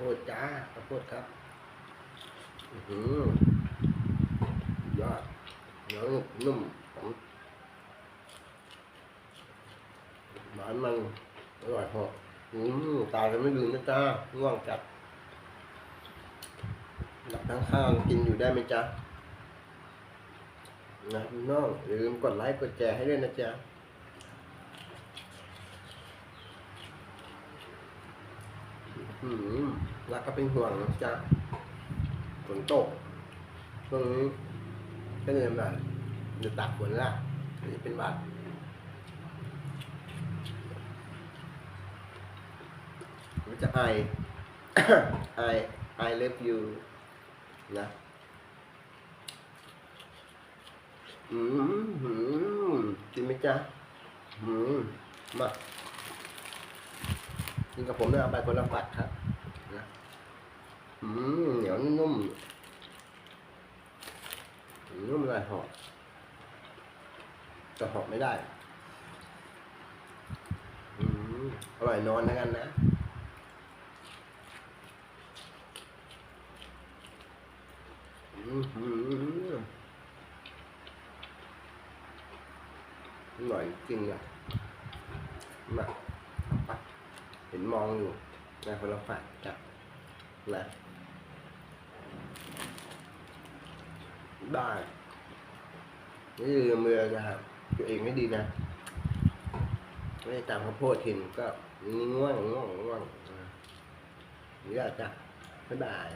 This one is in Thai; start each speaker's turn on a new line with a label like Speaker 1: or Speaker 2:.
Speaker 1: พดจ้าข้าวโพดครับอือยอดเหนียวนุ่มหอมหวานมันอร่อยหอมอืมตายกันไม่ลืมนะจ้าง่วงจัดหลับทั้งข้างกินอยู่ได้ไหมจ๊ะนะน้องอย่าลืมกดไลค์กดแชร์ให้ด้วยนะจ๊ะ อืมรักก็เป็นห่วงจะฝนตกช่วงนี้ก็เลยแบบจะตักฝนละอันนี้เป็นหวัดมันจะไอ ไอ I love you นะอืมหืมกินไหมจ๊ะหืมมา กินกับผมเนี่ยเอาไปคนละฝัดครับนะอืมเหนียวนุ่มนุ่มเลยหอมจะหอมไม่ได้อืมอร่อยนอนนะกันนะอืมหืมอร่อยจริงอะมาเอาไป เห็นมองอยู่นะคนละฝ่ายจับนะได้นี่ลืมเมือนะครับตัวเองไม่ดีนะไม่ได้ตามข้าวโพดทินก็ง่วงง่วงง่วงนะนี่ก็จะบ๊ายบาย